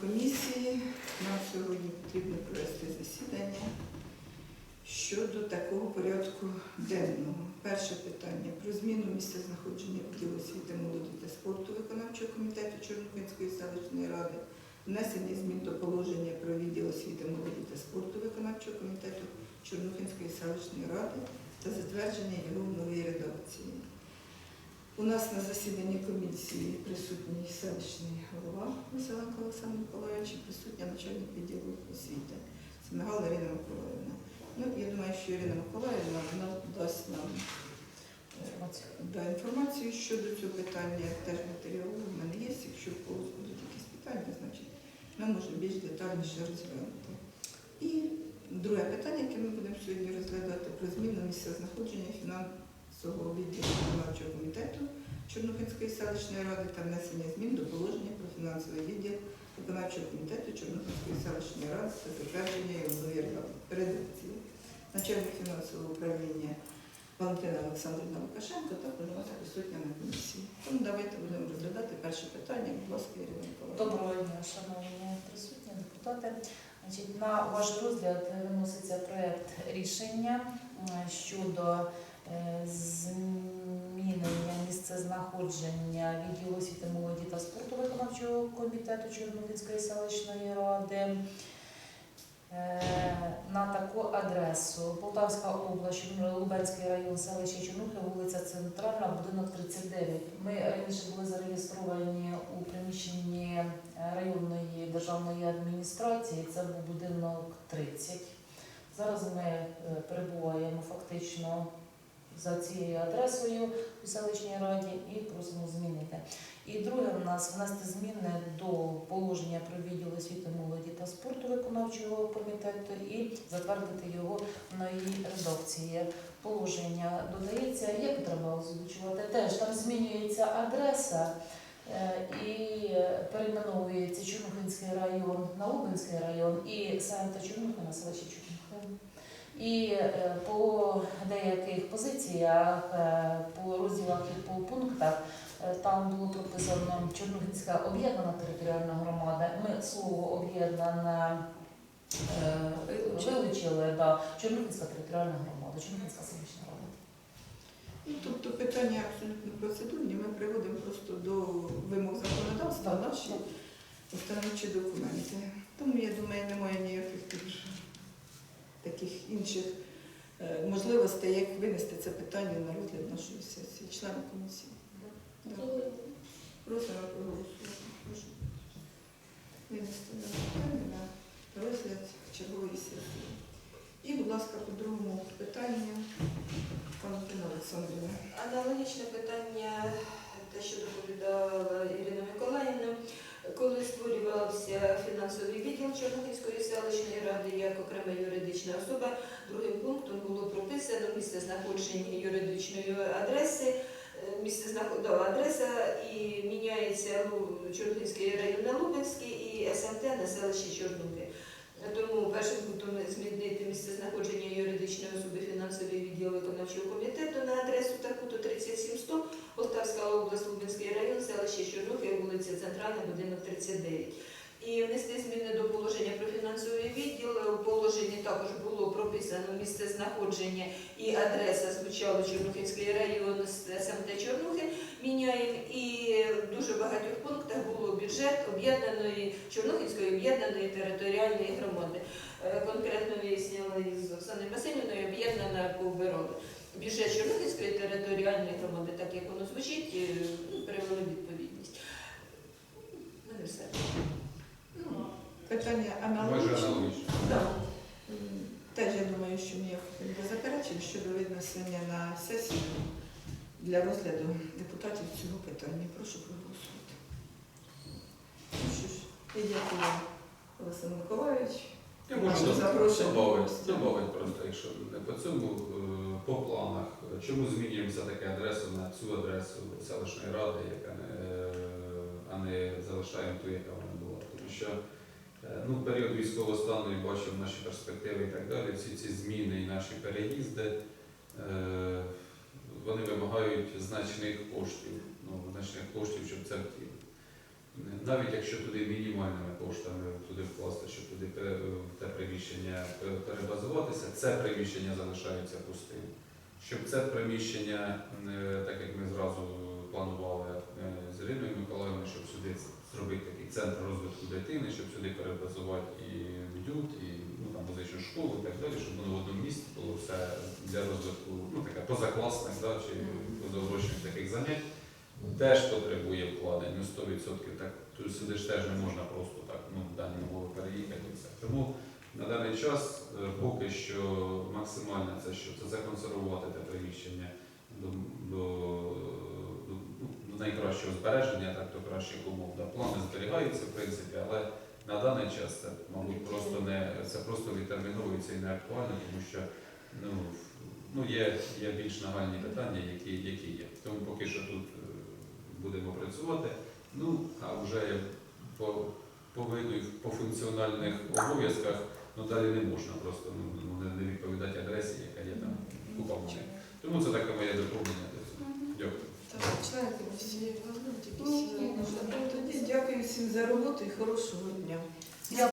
комісії нам сьогодні потрібно провести засідання щодо такого порядку денного. Перше питання про зміну місця знаходження відділу освіти, молоді та спорту виконавчого комітету Чорнобильської селищної ради, внесення змін до положення про відділ освіти, молоді та спорту виконавчого комітету Чорнухинської селищної ради та затвердження його в новій редакції. У нас на засіданні комісії присутній селищний голова Веселенко Олександр Миколаївич і присутня начальник відділу освіти Семигал Ірина Миколаївна. Ну, я думаю, що Ірина Миколаївна вона дасть нам е, да, інформацію щодо цього питання. Теж матеріал у мене є. Якщо в когось будуть якісь питання, значить ми можемо більш детальніше розглянути. І друге питання, яке ми будемо сьогодні розглядати, про зміну місця знаходження фінансового відділу виконавчого комітету Чорнухинської селищної ради та внесення змін до положення про фінансовий відділ виконавчого комітету Чорнухинської селищної ради та затвердження його редакції. Начальник фінансового управління Валентина Олександрівна Лукашенко також у присутня на комісії. Тому давайте будемо розглядати перше питання. Будь ласка, Ірина Миколаївна. Доброго дня, шановні присутні депутати. Значить, на ваш розгляд виноситься проект рішення е, щодо змінення місцезнаходження відділу освіти молоді та спорту виконавчого комітету Чорнобильської селищної ради. Е, На таку адресу Полтавська область, Лубенський район, селище Чорнухи, вулиця Центральна, будинок 39. Ми раніше були зареєстровані у приміщенні е, районної державної адміністрації. Це був будинок 30. Зараз ми е, перебуваємо фактично за цією адресою у селищній раді і просимо змінити. І друге в нас внести зміни до положення про відділ освіти молоді та спорту виконавчого комітету і затвердити його в новій редакції. Положення додається, як треба озвучувати, теж там змінюється адреса. е, І перейменовується Чорнухинський район на Лубенський район і Санта Чорнуха на селище Чорнуха. І е, по деяких позиціях, е, по розділах і по пунктах е, там було прописано Чорнухинська об'єднана територіальна громада. Ми слово об'єднана вилучили, да, Чорнухинська територіальна громада, Чорнухинська селищна рада. Ну, тобто питання абсолютно процедурні, ми приводимо просто до вимог законодавства наші установчі документи. Тому я думаю, немає ніяких тут таких інших е, можливостей, як винести це питання на розгляд нашої сесії, члени комісії. Просимо проголосувати. Винести дане питання на розгляд чергової сесії. І, будь ласка, по другому питанню, Валентина Олександрівна. Аналогічне питання, те, що доповідала Ірина Миколаївна, коли створювався фінансовий відділ Чорногівської селищної ради як окрема юридична особа, другим пунктом було прописано місце знаходження юридичної адреси. Е, Місце знаход... адреса і міняється Лу- Чорногівський район на Лубенський і СМТ на селище Чорнуги. Тому першим пунктом змінити місце знаходження юридичної особи фінансовий відділ виконавчого комітету на адресу таку-то 37100, Полтавська область, Лубенський район, селище Чорнухи, вулиця Центральна, будинок 39. І внести зміни до положення про фінансовий відділ. У положенні також було прописано місце знаходження і адреса звучало Чорнухинський район СМТ Чорнухи. Міняємо і в дуже багатьох пунктах було бюджет об'єднаної Чорнухинської об'єднаної територіальної громади. Е, Конкретно виясняли із Оксаною Васильівною об'єднана по Бюджет Чорнухинської територіальної громади, так як воно звучить, е, привели відповідність. У мене все. Ну, питання Майже аналогічне. Аналогічно. Да. Теж я думаю, що ніяких не заперечень щодо віднесення на сесію для розгляду депутатів цього питання. Прошу проголосувати. Ну що ж, я дякую, Олександр Миколаївич. Я можу добавити, добавити просто, якщо не по цьому, е, по планах. Чому змінюємо все-таки адресу на цю адресу селищної ради, яка не, е, а не залишаємо ту, яка вона була. Тому що ну, в період військового стану і бачимо наші перспективи і так далі, всі ці зміни і наші переїзди, е, вони вимагають значних коштів, ну, значних коштів, щоб це втілити. навіть якщо туди мінімальними коштами туди вкласти, щоб туди те приміщення перебазуватися, це приміщення залишається пустим. Щоб це приміщення, е, так як ми зразу планували е, з Іриною Миколаївною, щоб сюди зробити такий центр розвитку дитини, щоб сюди перебазувати і ДЮТ, і ну, там, музичну школу і так далі, щоб воно в одному місці було все для розвитку, ну таке позакласних да, чи позаурочних таких занять. Теж потребує вкладень, ну 100%. Так, тут сюди ж теж не можна просто так ну, в умови переїхати і все. Тому на даний час е, поки що максимально це що це законсервувати те приміщення до, до, до, ну, до найкращого збереження, так то кращих умов. Да. Плани зберігаються, в принципі, але на даний час це, мабуть, просто не це просто відтерміновується і не актуально, тому що ну, ну, є, є більш нагальні питання, які, які є. Тому поки що тут е, будемо працювати. Ну, а вже по, по виду по функціональних обов'язках ну, далі не можна просто ну, ну, не- не відповідати адресі, яка є там купа монет. Тому це таке моє доповнення. Дякую. Так, члени комісії, ну, тільки всі. Тоді дякую всім за роботу і хорошого дня.